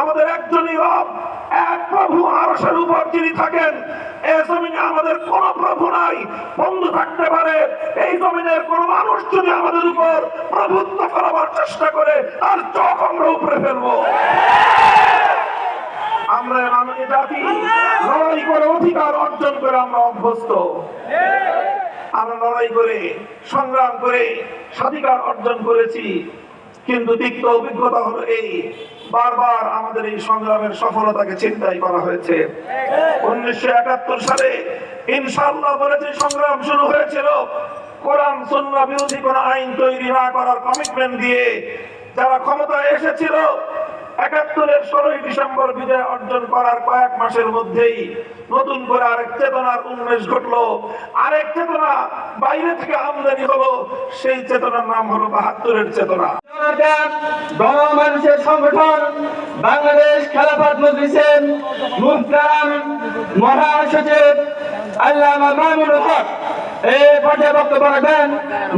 আমাদের একজনই রব, এক প্রভু আরশের উপর যিনি থাকেন এই জমিনে আমাদের কোন প্রভু নাই, বন্ধু থাকতে পারে। এই জমিনের কোন মানুষ যদি আমাদের উপর প্রভুত্ব করাবার চেষ্টা করে আর চোখ আমরা উপরে ফেলব। আমরা মাননীয় জাতি, লড়াই করে অধিকার অর্জন করে আমরা অভ্যস্ত। আমরা লড়াই করে, সংগ্রাম করে, স্বাধিকার অর্জন করেছি। কিন্তু তিক্ত অভিজ্ঞতা হলো এই বারবার আমাদের এই সংগ্রামের সফলতাকে চিন্তাই করা হয়েছে। উনিশশো একাত্তর সালে ইনশাল্লাহ বলে যে সংগ্রাম শুরু হয়েছিল, কোরআন সন্না বিরোধী কোন আইন তৈরি না করার কমিটমেন্ট দিয়ে যারা ক্ষমতায় এসেছিল একাত্তরের ষোলোই ডিসেম্বর বিজয় অর্জন করার কয়েক মাসের মধ্যেই নতুন করে আরেক চেতনার উন্মেষ ঘটলো। আরেক চেতনা বাইরে থেকে আমদানি হলো সেই চেতনার নাম হলো বাহাত্তরের চেতনা। গণমানুষের সংগঠন বাংলাদেশ খেলাফত মজলিসের মহাসচিব আল্লামা মামুনুল হক। এই পর্যায়ে বক্তব্য রাখবেন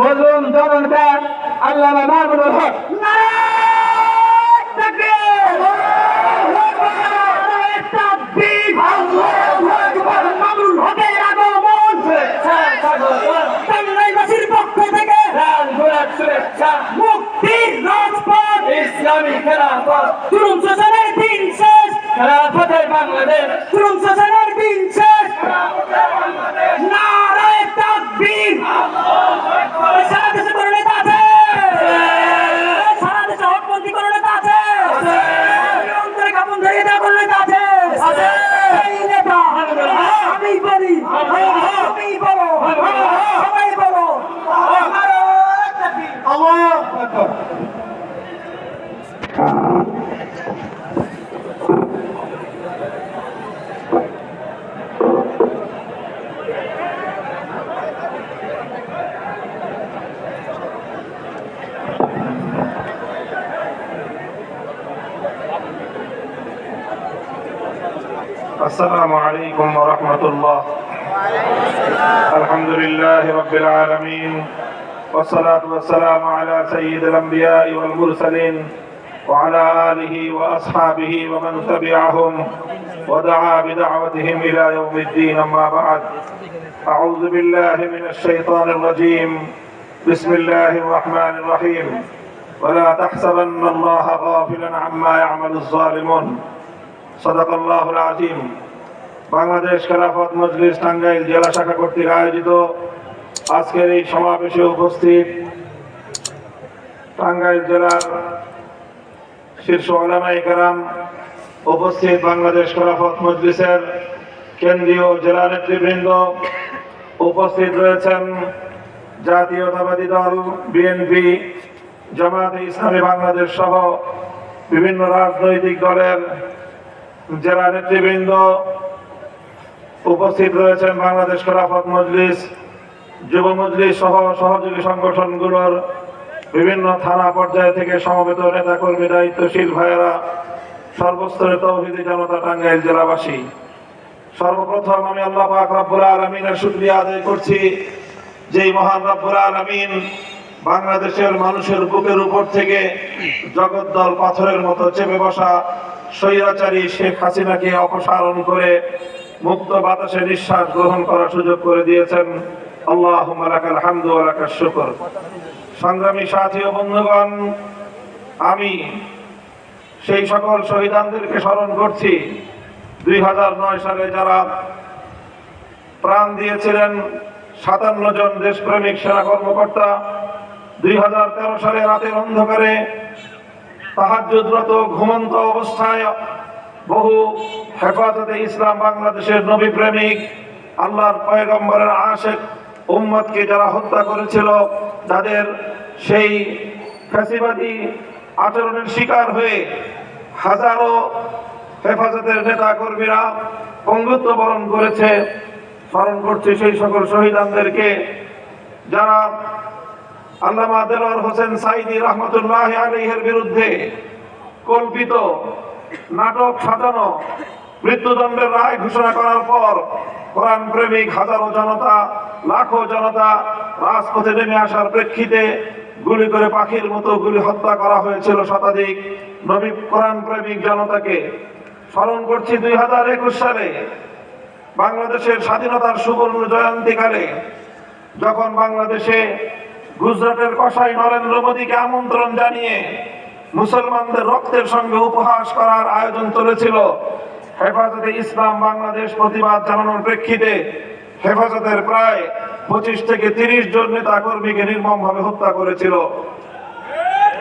মজলুম আল্লামা মামুনুল হক। শুভেচ্ছা মুক্তির রাজপথ। ইসলামী খেলাফত। তরুণ শোষণের দিন শেষ। খেলাফতের বাংলাদেশ। তরুণ শোষণের দিন শেষ। السلام عليكم ورحمة الله. الحمد لله رب العالمين. والصلاة والسلام على سيد الأنبياء والمرسلين وعلى آله وأصحابه ومن تبعهم ودعا بدعوتهم إلى يوم الدين أما بعد. أعوذ بالله من الشيطان الرجيم. بسم الله الرحمن الرحيم. ولا تحسبن الله غافلا عما يعمل الظالمون. সদাকল্লাহুল আজিম। বাংলাদেশ খেলাফত মজলিস টাঙ্গাইল জেলা শাখা কর্তৃক আয়োজিত আজকের এই সমাবেশে উপস্থিত টাঙ্গাইল জেলার শীর্ষ আলামাই উপস্থিত বাংলাদেশ খেলাফত মজলিসের কেন্দ্রীয় জেলা নেতৃবৃন্দ, উপস্থিত রয়েছেন জাতীয়তাবাদী দল, বিএনপি জামাত ইসলামী বাংলাদেশ সহ বিভিন্ন রাজনৈতিক দলের জেলা নেতৃবৃন্দ উপস্থিত রয়েছেন বাংলাদেশ খেলাফত মজলিস, যুব মজলিস সহ সহযোগী সংগঠনগুলোর বিভিন্ন থানা পর্যায় থেকে সমবেত নেতা কর্মী দায়িত্বশীল ভাইয়েরা সর্বস্তরে তৌহিদি জনতা টাঙ্গাইল জেলাবাসী। সর্বপ্রথম আমি আল্লাহ পাক রব্বুল আলমিনের শুক্রিয়া আদায় করছি যেই মহান রব্বুল আলমিন বাংলাদেশের মানুষের বুকের উপর থেকে জগদ্দল পাথরের মতো চেপে বসা স্বৈরাচারী শেখ হাসিনাকে অপসারণ করে মুক্ত বাতাসে নিঃশ্বাস গ্রহণ করার সুযোগ করে দিয়েছেন। আল্লাহ হামদু লাকাশ শুকর। সংগ্রামী সাথী ও বন্ধুগণ, আমি সেই সকল শহীদানদেরকে স্মরণ করছি। দুই হাজার নয় সালে যারা প্রাণ দিয়েছিলেন সাতান্ন জন দেশপ্রেমিক সেনা কর্মকর্তা, দুই হাজার তেরো সালে রাতের অন্ধকারে তাহাজ্জুদরত ঘুমন্ত অবস্থায় বহু হেফাজতে ইসলাম বাংলাদেশের নবী প্রেমিক, আল্লাহর পয়গম্বরের আশেক উম্মতকে যারা হত্যা করেছিল, তাদের সেই ফ্যাসিবাদী আচরণের শিকার হয়ে হাজারো হেফাজতের নেতা কর্মীরা পঙ্গুত্ব বরণ করেছে, স্মরণ করছে সেই সকল শহীদানদেরকে, যারা আল্লামা দেলোয়ার হোসেন সাইদি রহমতুল্লাহ আলহের বিরুদ্ধে কল্পিত নাটক সাজানো মৃত্যুদণ্ডের রায় ঘোষণা করার পর কোরআন প্রেমিক হাজারো জনতা, লাখো জনতা রাজপথে নেমে আসার প্রেক্ষিতে গুলি করে পাখির মতো গুলি হত্যা করা হয়েছিল শতাধিক নবী কোরআন প্রেমিক জনতাকে। স্মরণ করছি দুই হাজার একুশ সালে বাংলাদেশের স্বাধীনতার সুবর্ণ জয়ন্তীকালে যখন বাংলাদেশে গুজরাটের কসাই নরেন্দ্র মোদীকে আমন্ত্রণ জানিয়ে মুসলমানদের রক্তের সঙ্গে উপহাস করার আয়োজন চলেছিল। হেফাজতে ইসলাম বাংলাদেশ প্রতিবাদ জানানোর প্রেক্ষিতে হেফাজতের প্রায় পঁচিশ থেকে তিরিশ জন নেতা কর্মীকে নির্মমভাবে হত্যা করেছিল।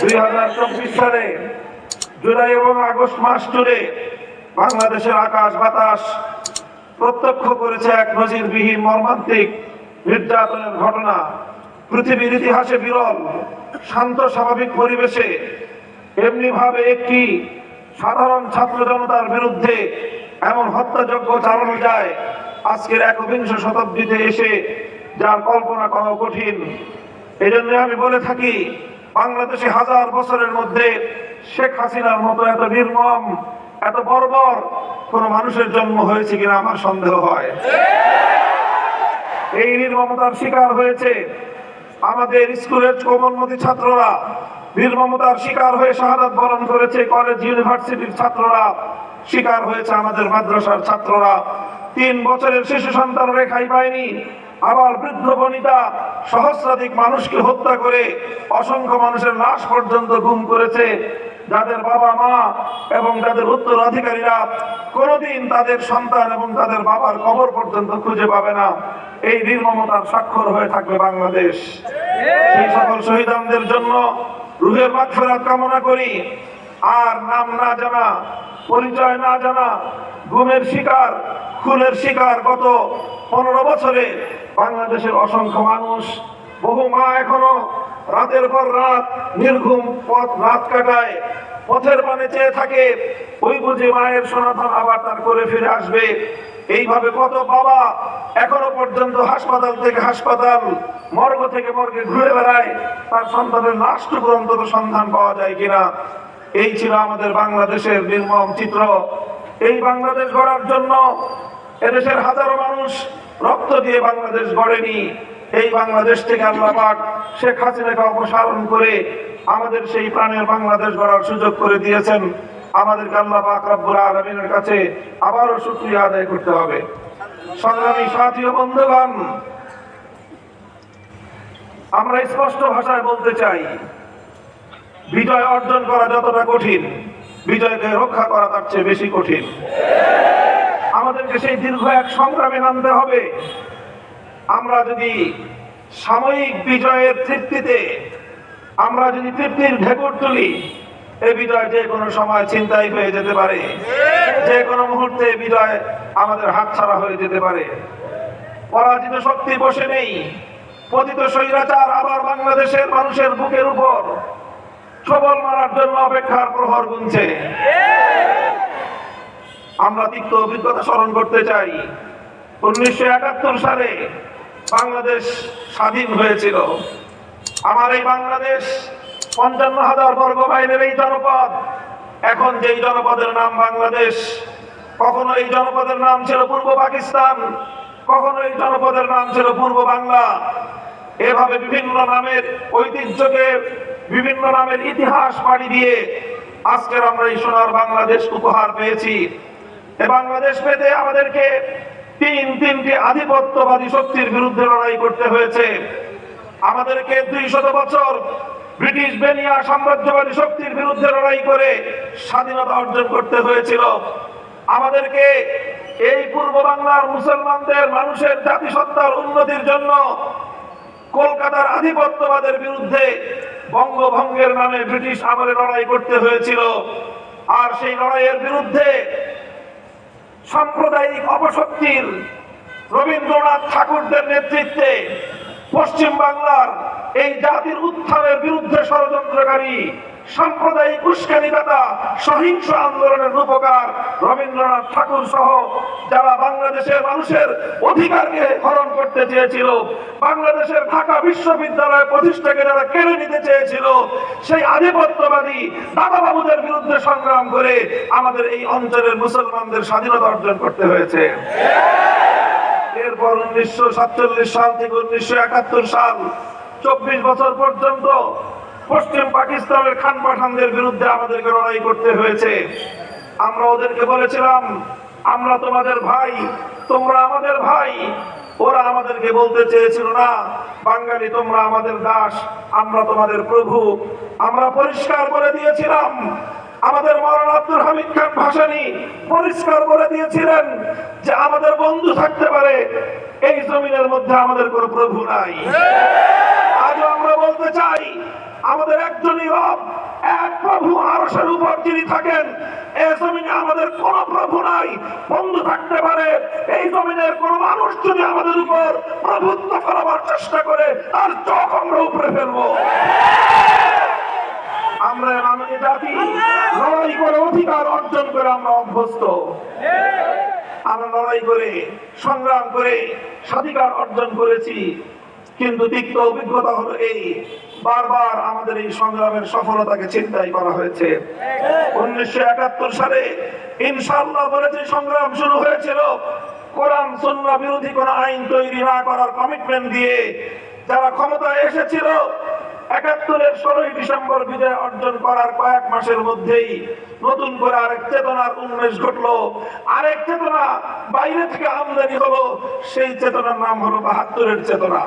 দুই হাজার চব্বিশ সালে জুলাই এবং আগস্ট মাস জুড়ে বাংলাদেশের আকাশ বাতাস প্রত্যক্ষ করেছে এক নজিরবিহীন মর্মান্তিক নির্যাতনের ঘটনা। পৃথিবীর ইতিহাসে বিরল, শান্ত, স্বাভাবিক পরিবেশে এমনি ভাবে একটি সাধারণ ছাত্র জনতার বিরুদ্ধে এমন হত্যাযজ্ঞ চালানো যায় আজকের একবিংশ শতাব্দীতে এসে, যার কল্পনা করা কঠিন। এই জন্য আমি বলে থাকি, বাংলাদেশে হাজার বছরের মধ্যে শেখ হাসিনার মতো এত নির্মম, এত বর্বর কোন মানুষের জন্ম হয়েছে কিনা আমার সন্দেহ হয়। এই নির্মমতার শিকার হয়েছে আমাদের স্কুলের কোমলমতি ছাত্ররা নির্মমতার শিকার হয়ে শাহাদাত বরণ করেছে কলেজ, ইউনিভার্সিটির ছাত্ররা, শিকার হয়েছে আমাদের মাদ্রাসার ছাত্ররা। তিন বছরের শিশু সন্তান রেখাই পায়নি। আবার বৃদ্ধ বনিতা, সহস্রাধিক মানুষকে হত্যা করে অসংখ্য মানুষের লাশ পর্যন্ত গুম করেছে। যাদের বাবা মা এবং যাদের উত্তরাধিকারীরা কোনোদিন তাদের সন্তান এবং তাদের বাবার কবর পর্যন্ত খুঁজে পাবে না। এই নির্মমতার স্বাক্ষর হয়ে থাকবে বাংলাদেশ। সেই সকল শহীদানদের জন্য রুহের মাগফিরাত কামনা করি। আর নাম না জানা, পরিচয় না জানা গুমের শিকার, খুনের শিকার গত পনেরো বছরে বাংলাদেশের অসংখ্য মানুষ, বহু মা এখনও রাতের পর রাত নির্ঘুম পথ রাত কাটায়, পথের পানে চেয়ে থাকে। ওই বুঝি মায়ের সনাতন আবার তার করে ফিরে আসবে। এইভাবে কত বাবা এখনও পর্যন্ত হাসপাতাল থেকে হাসপাতাল, মর্গ থেকে মর্গে ঘুরে বেড়ায়। তার সন্তানের লাশটুকু অন্তত সন্ধান পাওয়া যায় কিনা? এই ছিল আমাদের বাংলাদেশের নির্মম চিত্র। এই বাংলাদেশ গড়ার জন্য এদেশের হাজারো মানুষ রক্ত দিয়ে বাংলাদেশ গড়েনি। এই বাংলাদেশ থেকে আল্লাহ পাক শেখ হাসিনাকে অপসারণ করে আমাদের সেই প্রাণের বাংলাদেশ গড়ার সুযোগ করে দিয়েছেন। আমাদেরকে আল্লাহ পাক রব্বুল আলমিনের কাছে আবারও শুক্রিয়া আদায় করতে হবে। সংগ্রামী সাথী ও বন্ধুগণ, আমরা স্পষ্ট ভাষায় বলতে চাই, বিজয় অর্জন করা যতটা কঠিন, বিজয়কে রক্ষা করা তার চেয়ে বেশি কঠিন। আমাদেরকে সেই দীর্ঘ এক সংগ্রামে নামতে হবে। আমরা যদি সাময়িক বিজয়ের তৃপ্তিতে, আমরা যদি তৃপ্তির ঢেকুর তুলি এই বিজয় যে কোনো সময় চিন্তাই হয়ে যেতে পারে। যে কোনো মুহূর্তে বিজয় আমাদের হাতছাড়া হয়ে যেতে পারে। পরাজিত শক্তি বসে নেই। পতিত স্বৈরাচার আবার বাংলাদেশের মানুষের বুকের উপর সবল মারার জন্য অপেক্ষার প্রহর গুনছে। আমরা তিক্ত অভিজ্ঞতা স্মরণ করতে চাই। উনিশশো একাত্তর সালে বাংলাদেশ স্বাধীন হয়েছিল। আমার এই বাংলাদেশ পঞ্চান্ন হাজার বর্গ মাইলের এই জনপদ, এখন যেই জনপদের নাম বাংলাদেশ, কখনো এই জনপদের নাম ছিল পূর্ব পাকিস্তান, কখনো এই জনপদের নাম ছিল পূর্ব বাংলা। এভাবে বিভিন্ন নামের ঐতিহ্যকে, বিভিন্ন নামের ইতিহাস পাড়ি দিয়ে আজকের আমরা এই সোনার বাংলাদেশ উপহার পেয়েছি। এ বাংলাদেশ পেতে আমাদেরকে তিন তিনটি আধিপত্যবাদী শক্তির বিরুদ্ধে লড়াই করতে হয়েছে। আমাদেরকে দুই শত বছর ব্রিটিশ বেনিয়া সাম্রাজ্যবাদী শক্তির বিরুদ্ধে লড়াই করে স্বাধীনতা অর্জন করতে হয়েছিল। আমাদেরকে এই পূর্ব বাংলার মুসলমানদের মানুষের জাতিসত্তার উন্নতির জন্য কলকাতার আধিপত্যবাদের বিরুদ্ধে বঙ্গভঙ্গের নামে ব্রিটিশ আমলে লড়াই করতে হয়েছিল। আর সেই লড়াইয়ের বিরুদ্ধে সাম্প্রদায়িক অপশক্তির রবীন্দ্রনাথ ঠাকুরদের নেতৃত্বে পশ্চিম বাংলার এই জাতির উত্থানের বিরুদ্ধে ষড়যন্ত্রকারী সাম্প্রদায়িক উস্কানিদাতা, সহিংস আন্দোলনের রূপকার রবীন্দ্রনাথ ঠাকুর সহ যারা বাংলাদেশের মানুষের অধিকারকে হরণ করতে চেয়েছিল, বাংলাদেশের ঢাকা বিশ্ববিদ্যালয় প্রতিষ্ঠাকে যারা কেড়ে নিতে চেয়েছিল, সেই আধিপত্যবাদী দাদাবাবুদের বিরুদ্ধে সংগ্রাম করে আমাদের এই অঞ্চলের মুসলমানদের স্বাধীনতা অর্জন করতে হয়েছে। এরপর উনিশশো সাতচল্লিশ সাল থেকে উনিশশো একাত্তর সাল, চব্বিশ বছর পর্যন্ত পশ্চিম পাকিস্তানের খান পাঠানদের বিরুদ্ধে আমাদেরকে লড়াই করতে হয়েছে। আমরা ওদেরকে বলেছিলাম, আমরা তোমাদের ভাই, তোমরা আমাদের ভাই। ওরা আমাদেরকে বলতে চেয়েছিল না, বাঙালি, তোমরা আমাদের দাস, আমরা তোমাদের প্রভু। আমরা পরিষ্কার করে দিয়েছিলাম, আমাদের মৌলানা আব্দুল হামিদ খান ভাসানী পরিষ্কার করে দিয়েছিলেন যে আমাদের বন্ধু থাকতে পারে, এই জমিনের মধ্যে আমাদের কোনো প্রভু নাই। আজও আমরা বলতে চাই আমাদের একজনই রব, এক প্রভু আরশের উপর যিনি থাকেন এই জমিনে আমাদের কোন প্রভু নাই, বন্ধু থাকতে পারে। এই জমিনের কোন মানুষ যদি আমাদের উপর প্রভুত্ব করাবার চেষ্টা করে আর চোখ আমরা উপরে ফেলব। আমরা মাননীয় জাতি, লড়াই করে অধিকার অর্জন করে আমরা অভ্যস্ত। আমরা লড়াই করে, সংগ্রাম করে, স্বাধিকার অর্জন করেছি। কিন্তু তিক্ত অভিজ্ঞতা হলো এই বারবার আমাদের এই সংগ্রামের সফলতাকে চিন্তাই করা হয়েছে। উনিশশো একাত্তর সালে ইনশাল্লাহ বলে যে সংগ্রাম শুরু হয়েছিল, কোরআন, সুন্নাহ বিরোধী কোন আইন তৈরি না করার কমিটমেন্ট দিয়ে যারা ক্ষমতায় এসেছিল, একাত্তরের ষোলোই ডিসেম্বর বিজয় অর্জন করার কয়েক মাসের মধ্যেই নতুন করে আরেক চেতনার উন্মেষ ঘটলো। আরেক চেতনা বাইরে থেকে আমদানি হলো, সেই চেতনার নাম হলো বাহাত্তরের চেতনা।